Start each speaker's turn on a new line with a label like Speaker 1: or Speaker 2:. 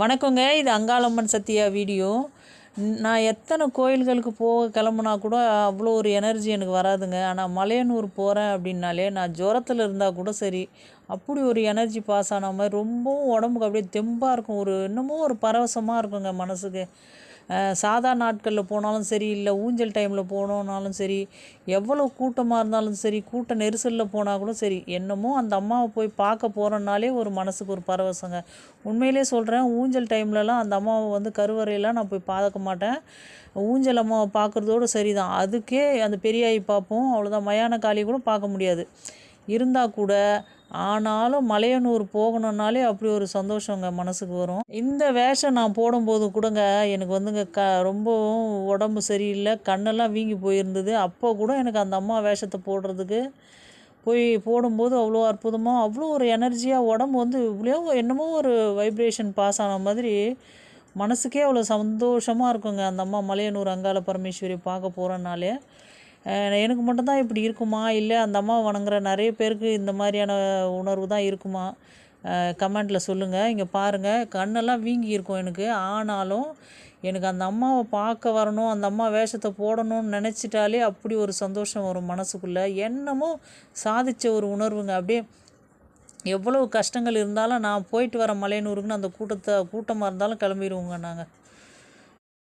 Speaker 1: வணக்கங்க இது அங்காளம்மன் சத்யா வீடியோ. நான் எத்தனை கோயில்களுக்கு போக கிளம்புனா கூட அவ்வளோ ஒரு எனர்ஜி எனக்கு வராதுங்க. ஆனால் மலையனூர் போகிறேன் அப்படின்னாலே நான் ஜுரத்தில் இருந்தால் கூட சரி. அப்படி ஒரு எனர்ஜி பாஸ் ஆன மாதிரி ரொம்பவும் உடம்புக்கு அப்படியே தெம்பாக இருக்கும். ஒரு இன்னமும் ஒரு பரவசமாக இருக்குங்க மனசுக்கு. சாதா நாட்களில் போனாலும் சரி இல்லை ஊஞ்சல் டைமில் போனோம்னாலும் சரி எவ்வளோ கூட்டமாக இருந்தாலும் சரி கூட்ட நெரிசலில் போனால் கூட சரி என்னமோ அந்த அம்மாவை போய் பார்க்க போகிறோன்னாலே ஒரு மனசுக்கு ஒரு பரவசங்க. உண்மையிலே சொல்கிறேன் ஊஞ்சல் டைம்லலாம் அந்த அம்மாவை வந்து கருவறையெல்லாம் நான் போய் பார்க்க மாட்டேன். ஊஞ்சல் அம்மாவை பார்க்குறதோடு சரி தான் அதுக்கே அந்த பெரியாயி பார்ப்போம் அவ்வளோதான் மயான காளி கூட பார்க்க முடியாது. இருந்தால் கூட ஆனாலும் மலையனூர் போகணுன்னாலே அப்படி ஒரு சந்தோஷங்க மனசுக்கு வரும். இந்த வேஷம் நான் போடும்போது கூடங்க எனக்கு வந்துங்க க ரொம்பவும் உடம்பு சரியில்லை கண்ணெல்லாம் வீங்கி போயிருந்தது. அப்போ கூட எனக்கு அந்த அம்மா வேஷத்தை போடுறதுக்கு போய் போடும்போது அவ்வளோ அற்புதமாக அவ்வளோ ஒரு எனர்ஜியாக உடம்பு வந்து இவ்வளோ என்னமோ ஒரு வைப்ரேஷன் பாஸ் ஆன மாதிரி மனசுக்கே அவ்வளோ சந்தோஷமாக இருக்குங்க. அந்த அம்மா மலையனூர் அங்காள பரமேஸ்வரி பார்க்க போகிறனாலே எனக்கு மட்டும்தான் இப்படி இருக்குமா? இல்லை அந்த அம்மா வணங்குற நிறைய பேருக்கு இந்த மாதிரியான உணர்வு தான் இருக்குமா? கமெண்ட்டில் சொல்லுங்கள் இங்கே பாருங்கள் கண்ணெல்லாம் வீங்கி இருக்கும் எனக்கு. ஆனாலும் எனக்கு அந்த அம்மாவை பார்க்க வரணும் அந்த அம்மா வேஷத்தை போடணும்னு நினச்சிட்டாலே அப்படி ஒரு சந்தோஷம் வரும் மனசுக்குள்ளே. என்னமோ சாதித்த ஒரு உணர்வுங்க. அப்படியே எவ்வளோ கஷ்டங்கள் இருந்தாலும் நான் போயிட்டு வர மலையனூருக்குன்னு அந்த கூட்டத்தை கூட்டமாக இருந்தாலும் கிளம்பிடுவோங்க நாங்கள்